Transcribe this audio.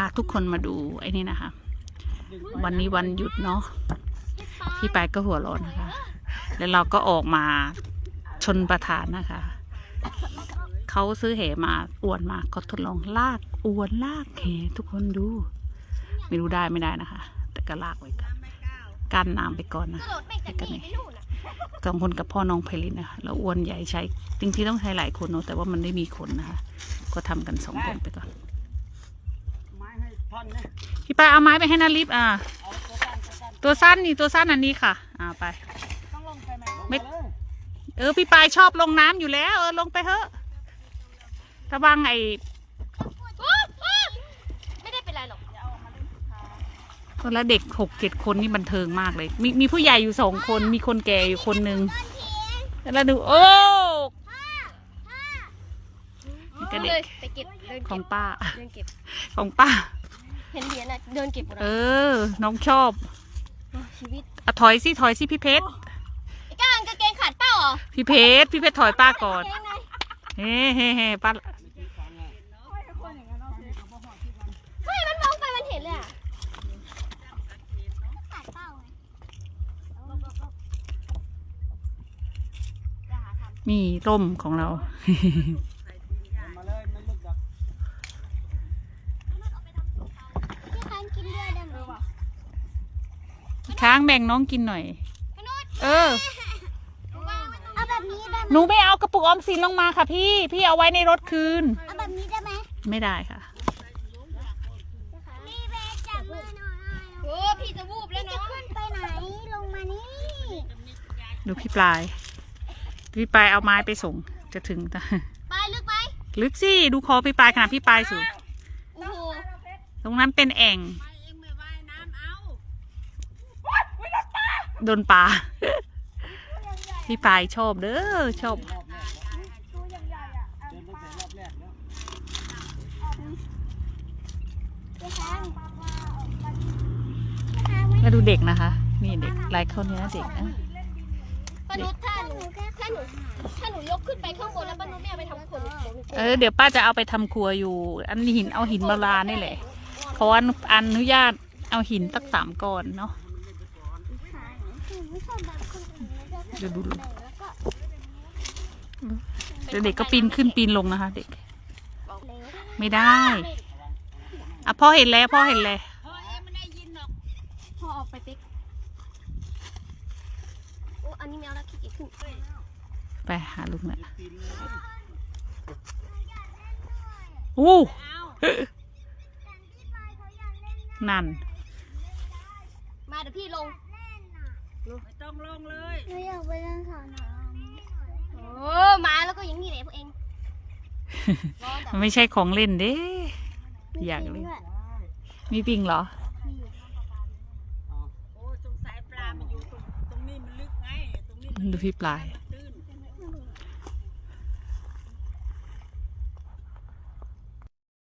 าทุกคนมาดูไอ้นี่นะคะ วันนี้วันหยุดเนาะพี่ไปก็หัวร้อนนะคะ แล้วเราก็ออกมาชนประทานนะคะ เขาซื้อเหมาอวนมาก็ทดลองลากอวนลากเหทุกคนดู ไม่รู้ได้ไม่ได้นะคะ แต่ก็ลากไว้ก่อนกั้นน้ำไปก่อนนะกระโดดไปจากนี่ไปนู่นอ่สองคนกับพ่อน้องไพลินนะคะแล้วอวนใหญ่ใช้จริงๆต้องใช้หลายคนเนอะแต่ว่ามันไม่มีคนนะคะ ก็ทำกันสองคนไปก่อน ท่อนนะพี่ปายเอาไม้ไปให้นาริฟอ่า เอาตัวสั้นตัวสั้นตัวสั้นนี่ตัวสั้นอันนี้ค่ะ อ่าไป ต้องลงไปไหมไม่ ลงาเลยเออพี่ปายชอบลงน้ำอยู่แล้ว เออลงไปเถอะระวังไอ้ไม่ได้เป็นไรหรอกคนละเด็กหกเจ็ดคนนี่บันเทิงมากเลย มีมีผู้ใหญ่อยู่สองคนมีคนแก่อยู่คนหนึ่งแล้วดูโอ้นี่ก็เด็เลยกไปเก็บเดินขเก็องบป้าเดินเก็บของป้า เห็นเหรียญอะเดินเก็บหมดเอเลยอน้องชอบชีวิตอะถอยสิถอยสิพี่เพชร ไอ้ก้างกางเกงขาดเป้าเหรอพี่เพชร พี่เพชรถอยป้าก่อน กางเกงในเฮ้เฮ้เฮ้ป้าเฮ้ยมันมองไปมันเห็นเลยอะขาดเป้าไงมีร่มของเราเอามาเลยไม่ลึกหรอก พี่ค้างกินด้วยได้ไหม ค้างแบ่งน้องกินหน่อยมนุษย์เออ เอาแบบนี้ได้ไหมหนูไม่เอากระปุกออมสินลงมาค่ะพี่ พี่เอาไว้ในรถคืน เอาแบบนี้ได้ไหมไม่ได้ค่ะนี่เบสจับมือหน่อยโอ้พี่จะวูบแล้วเนาะขึ้นไปไหนลงมานี่ดูพี่ปลาย พี่ปลายเอาไม้ไปส่ง จะถึงไปลึกไหมลึกสิ ดูคอพี่ปลายขนาดพี่ปลายสูงโอ้โหตรงนั้นเป็นแอ่ง โดนปลาพี่ปลายชอบเด้อชอบรอบแรกแล้วเดินตั้งแต่รอบแรกแล้วมาดูเด็กนะคะ นี่เด็กลายเขาเนี้ยเด็กนะป้านุชถ้าหนูถ้าหนูถ้าหนูยกขึ้นไปข้างบนแล้วป้านุชไม่เอาไปทำขนเออเดี๋ยวป้าจะเอาไปทำครัวอยู่ อันหินเอาหินมาลานี่แหละเพราะว่าอนุญาตเอาหินตักสามก้อนเนาะ ดูดูดูเดี๋ยวเด็กก็ปีนขึ้นปีนลงนะคะ เด็ก ไม่ได้ อะพ่อเห็นแล้วพ่อเห็นแล้วพอออกไปเป๊กโอ้อันนี้แมวแล้วขี้เกียจขึ้นไปหาลุงน่ะอู้นั่น มาเดี๋ยวพี่ลง ไม่ต้องลงเลย หนูอยากไปเล่นสระน้ำโอ้มาแล้วก็อย่างนี้แหละพวกเองรอแต่มันไม่ใช่ของเล่นเด้อยากเล่นมีปิงเหรอ โอ้สงสัยปลามันอยู่ตรงตรงนี้มันลึกไง ตรงนี้มันดูพี่ปลาย มัน